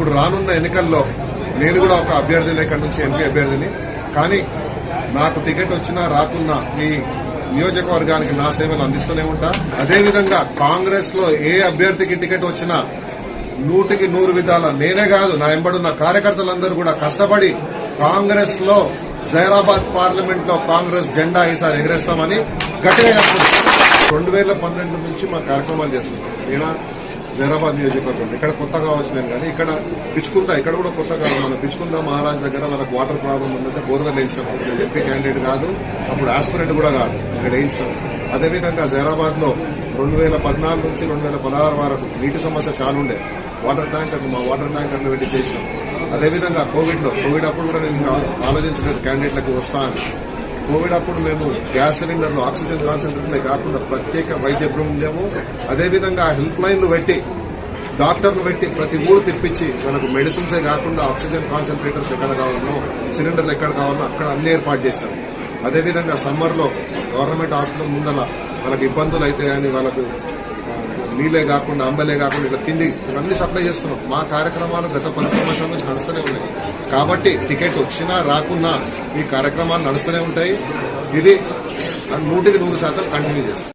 ఇప్పుడు రానున్న ఎన్నికల్లో నేను కూడా ఒక అభ్యర్థిని ఇక్కడ నుంచి ఎంపీ అభ్యర్థిని. కానీ నాకు టికెట్ వచ్చినా రాకున్నా ఈ నియోజకవర్గానికి నా సేవలు అందిస్తూనే ఉంటా. అదేవిధంగా కాంగ్రెస్లో ఏ అభ్యర్థికి టికెట్ వచ్చినా నూటికి నూరు విధాల నేనే కాదు నా ఎంబడున్న కార్యకర్తలందరూ కూడా కష్టపడి కాంగ్రెస్లో జైరాబాద్ పార్లమెంట్లో కాంగ్రెస్ జెండా ఈసారి ఎగరేస్తామని గట్టిగా రెండు వేల పన్నెండు నుంచి మా కార్యక్రమాలు చేస్తున్నాం. ఈయన జైరాబాద్ నియోజకవర్గం ఇక్కడ కొత్తగా వచ్చినాను కానీ ఇక్కడ పిచ్చుకుందా ఇక్కడ కూడా కొత్తగా మన పిచ్చుకుందా మహారాజ్ దగ్గర మనకు వాటర్ ప్రాబ్లం ఉందంటే బోర్వెల్ వేయించడం నేను ఎంపీ క్యాండిడేట్ కాదు అప్పుడు ఆస్పిరెంట్ కూడా కాదు ఇక్కడ వేయించడం అదేవిధంగా జైరాబాద్లో రెండు వేల పద్నాలుగు నుంచి రెండు వేల పదహారు వరకు నీటి సమస్య చాలా ఉండే వాటర్ ట్యాంకర్ మా వాటర్ ట్యాంకర్లు పెట్టి చేసినాం. అదేవిధంగా కోవిడ్లో కోవిడ్ అప్పుడు కూడా నేను ఆలోచించలేదు క్యాండిడేట్లకు వస్తా అని. కోవిడ్ అప్పుడు మేము గ్యాస్ సిలిండర్లు ఆక్సిజన్ కాన్సన్ట్రేటర్లే కాకుండా ప్రత్యేక వైద్య బృందేమో అదేవిధంగా హెల్ప్ లైన్లు పెట్టి డాక్టర్లు పెట్టి ప్రతి ఊరు తెప్పించి మనకు మెడిసిన్సే కాకుండా ఆక్సిజన్ కాన్సన్ట్రేటర్స్ ఎక్కడ కావాలనో సిలిండర్లు ఎక్కడ కావాలనో అక్కడ అన్ని ఏర్పాటు చేసినాం అదేవిధంగా సమ్మర్లో గవర్నమెంట్ హాస్పిటల్ ముందల వాళ్ళకి ఇబ్బందులు అయితే వాళ్ళకు నీళ్ళే కాకుండా అంబలే కాకుండా ఇట్లా తిండి ఇవన్నీ సప్లై చేస్తున్నాం. మా కార్యక్రమాలు గత పది సంవత్సరాల నుంచి నడుస్తూనే ఉన్నాయి. కాబట్టి టికెట్ వచ్చినా రాకున్నా ఈ కార్యక్రమాలు నడుస్తూనే ఉంటాయి. ఇది నూటికి నూరు శాతం కంటిన్యూ చేస్తాం